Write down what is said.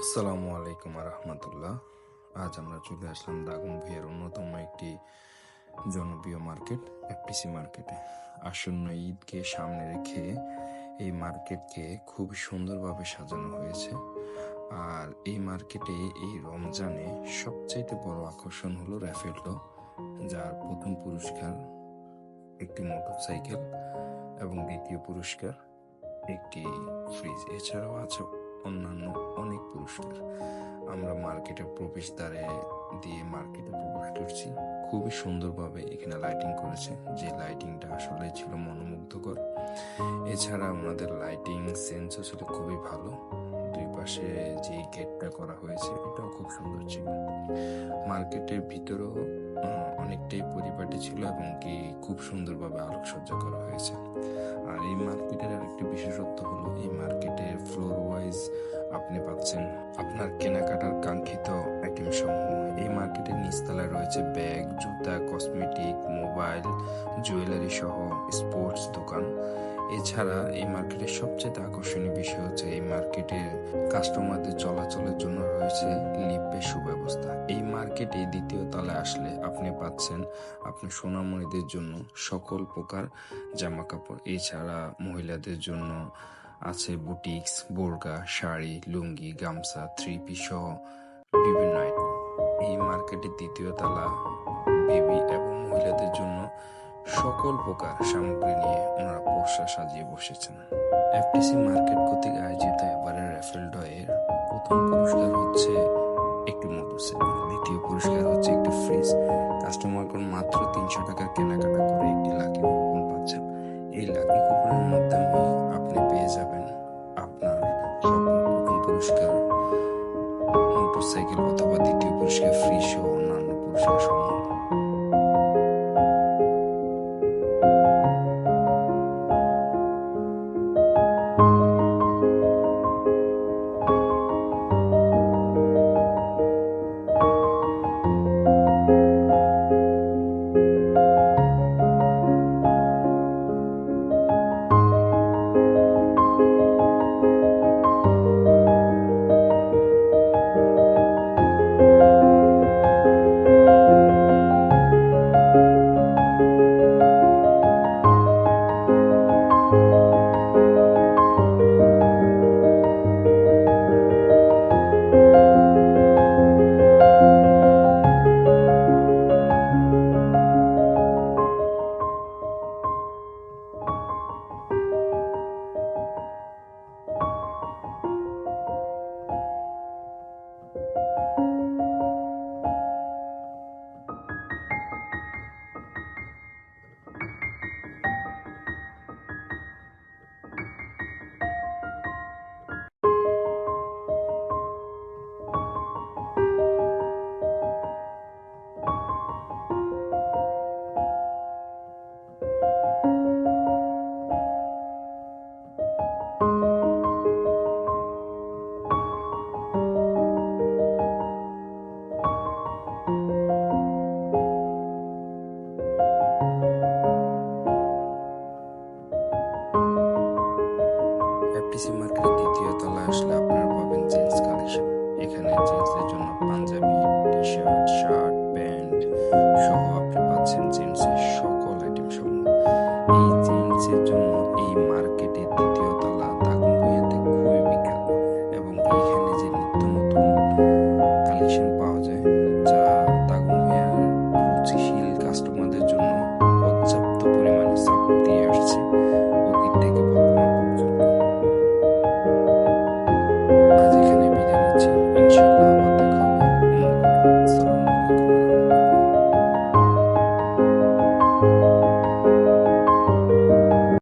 আসসালামু আলাইকুম রহমতুল্লাহ আজ আমরা চলে আসলাম দাগন ভুইয়ের অন্যতম একটি জনপ্রিয় মার্কেট, এফপিসি মার্কেটে। আসন্ন ঈদকে সামনে রেখে এই মার্কেটকে খুব সুন্দরভাবে সাজানো হয়েছে। আর এই মার্কেটে এই রমজানে সবচাইতে বড় আকর্ষণ হলো র্যাফেলটো, যার প্রথম পুরস্কার একটি মোটরসাইকেল এবং দ্বিতীয় পুরস্কার একটি ফ্রিজ। এছাড়াও আছে অন্যান্য অনেক পুরস্কার আমরা মার্কেটের প্রবেশদ্বারে দিয়ে মার্কেটে প্রবেশ করছি। খুবই সুন্দরভাবে এখানে লাইটিং করেছে। যে লাইটিংটা আসলে ছিল মনোমুগ্ধকর। এছাড়া ওনাদের লাইটিং সেন্সও ছিল খুবই ভালো। দুই পাশে যে গেটটা করা হয়েছে, এটাও খুব সুন্দর ছিল। মার্কেটের ভিতরেও অনেকটাই পরিপাটি ছিল এবং কি খুব সুন্দরভাবে আলোকসজ্জা করা হয়েছে। আর এই মার্কেটের আরেকটি বিশেষত্ব হলো, এই মার্কেটের ফ্লোর আপনি পাচ্ছেন আপনার কেনাকাটার কাঙ্ক্ষিত আইটেম সমূহ। এই মার্কেটের নিচতলায় রয়েছে ব্যাগ, জুতা কসমেটিক মোবাইল জুয়েলারি সহ স্পোর্টস দোকান। এছাড়া এই মার্কেটের সবচেয়ে আকর্ষণীয় বিষয় হচ্ছে এই মার্কেটের কাস্টমারদের চলাচলের জন্য রয়েছে লিফটের সুব্যবস্থা। এই মার্কেটে দ্বিতীয় তলায় আসলে আপনি পাচ্ছেন আপনার সোনামণিদের জন্য সকল প্রকার জামা কাপড় এছাড়া মহিলাদের জন্য আছে বুটিক্স, বোরকা, শাড়ি, লুঙ্গি, গামছা থ্রি পিস সহ বিভিন্ন এই মার্কেটের দ্বিতীয় তলা বেবি এবং মহিলাদের জন্য সকল প্রকার সামগ্রী নিয়ে ওনারা পশা সাজিয়ে বসেছেন। এফটিসি মার্কেট কর্তৃক আয়োজিত এবারের র্যাফেল ড্রয়ের প্রথম পুরস্কার হচ্ছে একটি মোটরসাইকেল দ্বিতীয় পুরস্কার হচ্ছে একটি ফ্রিজ। কাস্টমারগণ মাত্র তিনশো টাকার কেনাকাটা করে একটি লাকি কুপন পাচ্ছেন। এই লাকি কুপনের মাধ্যমে পুরস্কার আসলে আপনারা পাবেন জিন্স কালেকশন। এখানে জিন্সের জন্য Punjabi T shirt shirt pant সহ আপনি পাচ্ছেন জিন্সের সকল আইটেম সমূহ।